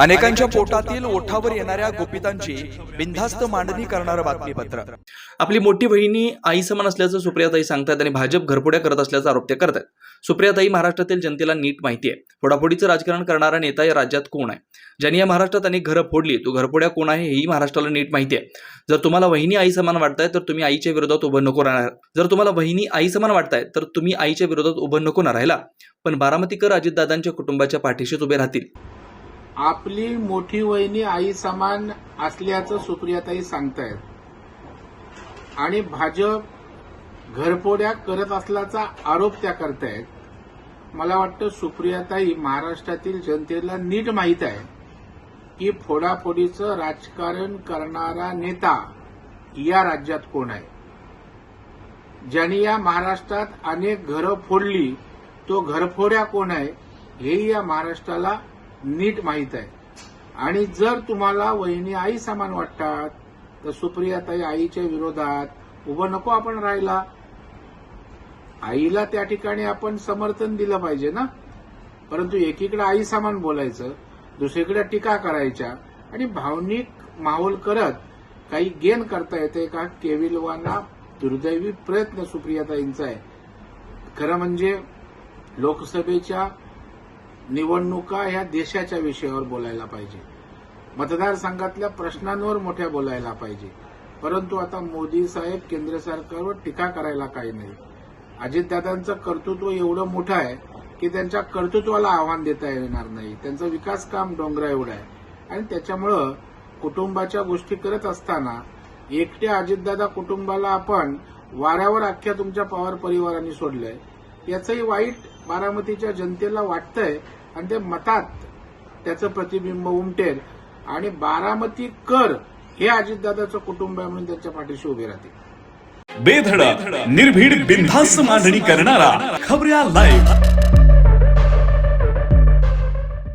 अनेकांच्या पोटातील ओठावर येणाऱ्या गोपितांची बिनधास्त मांडणी करणारं बातमीपत्र. आपली मोठी बहिणी आई समान असल्याचं सुप्रियाताई सांगतात आणि भाजप घरपुड्या करत असल्याचा आरोप त्या करतात सुप्रियाताई महाराष्ट्रातील जनतेला नीट माहिती आहे. फोडाफोडीचं राजकारण करणारा नेता या राज्यात कोण आहे? ज्यांनी या महाराष्ट्रात अनेक घरं फोडली तो घरपुड्या कोण आहे हेही महाराष्ट्राला नीट माहिती आहे. जर तुम्हाला वहिनी आई समान वाटताय तर तुम्ही आईच्या विरोधात उभं नको राहणार. जर तुम्हाला वहिनी आई समान वाटताय तर तुम्ही आईच्या विरोधात उभं नको ना राहायला. पण बारामतीकर अजितदादांच्या कुटुंबाच्या पाठीशीच उभे राहतील. आपली मोठी वहिनी आई समान असल्याचं सुप्रियाताई सांगतायत. आणि भाजप घरफोड्या करत असल्याचा आरोप त्या करतायत. मला वाटतं सुप्रियाताई महाराष्ट्रातील जनतेला नीट माहीत आहे की फोडाफोडीचं राजकारण करणारा नेता या राज्यात कोण आहे? ज्यांनी या महाराष्ट्रात अनेक घरं फोडली तो घरफोड्या कोण आहे? हेही या महाराष्ट्राला नीट माहीत आहे. आणि जर तुम्हाला वहिनी आई समान वाटतात तर सुप्रियाताई आईच्या विरोधात उभं नको आपण राहायला. आईला त्या ठिकाणी आपण समर्थन दिलं पाहिजे ना? परंतु एकीकडे आई समान बोलायचं दुसरीकडे टीका करायच्या आणि भावनिक माहोल करत काही गेन करता येते का? केविलवाना दुर्दैवी प्रयत्न सुप्रियाताईंचा आहे. खरं म्हणजे लोकसभेच्या निवडणुका ह्या देशाच्या विषयावर बोलायला पाहिजे. मतदारसंघातल्या प्रश्नांवर मोठ्या बोलायला पाहिजे. परंतु आता मोदी साहेब केंद्र सरकारवर टीका करायला काही नाही. अजितदादांचं कर्तृत्व एवढं मोठं आहे की त्यांच्या कर्तृत्वाला आव्हान देता येणार नाही. त्यांचं विकास काम डोंगरा एवढं आहे. आणि त्याच्यामुळं कुटुंबाच्या गोष्टी करत असताना एकट्या अजितदादा कुटुंबाला आपण वाऱ्यावर अख्ख्या तुमच्या पवार परिवारांनी सोडलंय. याचंही वाईट बारामतीच्या जनतेला वाटतंय आणि ते मतात त्याचं प्रतिबिंब उमटेल. आणि बारामती कर हे अजितदादाचं कुटुंब आहे म्हणून त्यांच्या पाठीशी उभे राहतील. बेधडक निर्भीड बिनधास्त मांडणी करणारा खबऱ्या लाईव्ह